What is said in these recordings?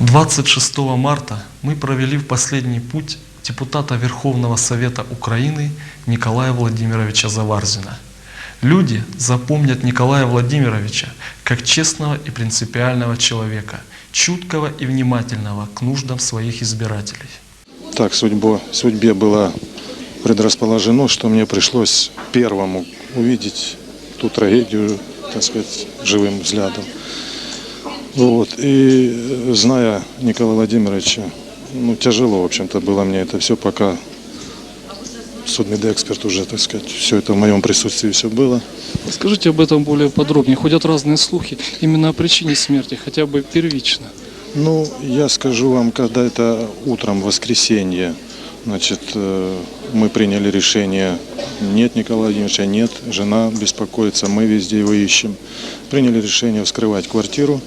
26 марта мы провели в последний путь депутата Верховного Совета Украины Николая Владимировича Заварзина. Люди запомнят Николая Владимировича как честного и принципиального человека, чуткого и внимательного к нуждам своих избирателей. Так судьбо, судьбе было предрасположено, что мне пришлось первому увидеть ту трагедию, так сказать, живым взглядом. Вот. И э, зная Николая Владимировича, ну, тяжело, в общем-то, было мне это все, пока судмедэксперт уже, так сказать, все это в моем присутствии все было. Скажите об этом более подробнее. Ходят разные слухи именно о причине смерти, хотя бы первично. Ну, я скажу вам, когда это утром, воскресенье, значит, э, мы приняли решение, нет Николая Владимировича, нет, жена беспокоится, мы везде его ищем. Приняли решение вскрывать квартиру.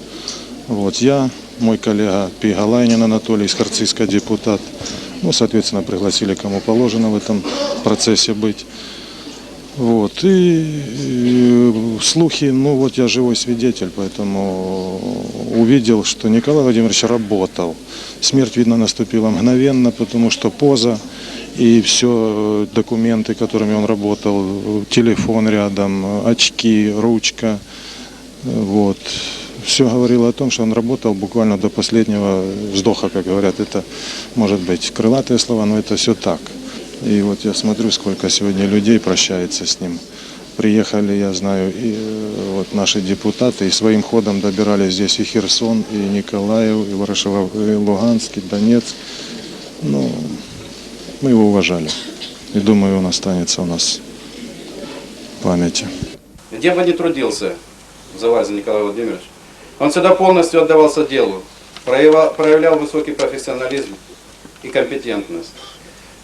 Вот я, мой коллега Пигалайнин Анатолий, из Харциска депутат, ну, соответственно, пригласили, кому положено в этом процессе быть. Вот. И, э, слухи, ну вот я живой свидетель, поэтому увидел, что Николай Владимирович работал. Смерть, видно, наступила мгновенно, потому что поза и все документы, которыми он работал, э, телефон рядом, э, очки, ручка, э, вот. Все говорило о том, что он работал буквально до последнего вздоха, как говорят. Это, может быть, крылатые слова, но это все так. И вот я смотрю, сколько сегодня людей прощается с ним. Приехали, я знаю, и э, вот наши депутаты, и своим ходом добирались здесь и Херсон, и Николаев, и Ворошилов, и Луганск, и Донецк. Ну, мы его уважали. И думаю, он останется у нас в памяти. Где бы ни трудился Заварзин Николай Владимирович, он всегда полностью отдавался делу, проявлял высокий профессионализм и компетентность.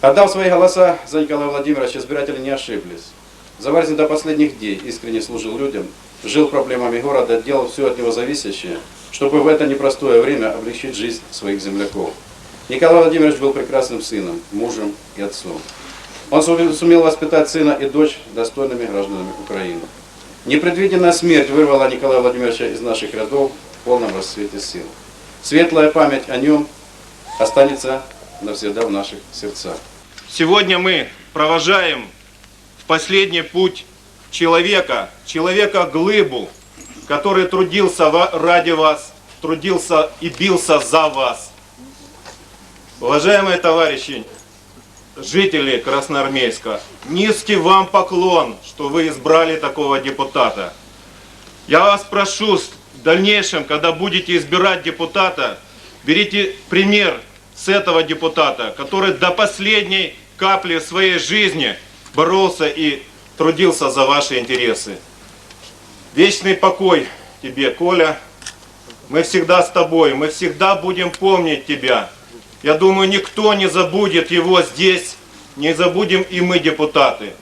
Отдав свои голоса за Николая Владимировича, избиратели не ошиблись. Заварзин до последних дней искренне служил людям, жил проблемами города, делал все от него зависящее, чтобы в это непростое время облегчить жизнь своих земляков. Николай Владимирович был прекрасным сыном, мужем и отцом. Он суме- сумел воспитать сына и дочь достойными гражданами Украины. Непредвиденная смерть вырвала Николая Владимировича из наших рядов в полном расцвете сил. Светлая память о нем останется навсегда в наших сердцах. Сегодня мы провожаем в последний путь человека, человека-глыбу, который трудился ради вас, трудился и бился за вас. Уважаемые товарищи, жители Красноармейска, низкий вам поклон, что вы избрали такого депутата. Я вас прошу, в дальнейшем, когда будете избирать депутата, берите пример с этого депутата, который до последней капли своей жизни боролся и трудился за ваши интересы. Вечный покой тебе, Коля. Мы всегда с тобой, мы всегда будем помнить тебя. Я думаю, никто не забудет его здесь, не забудем и мы, депутаты.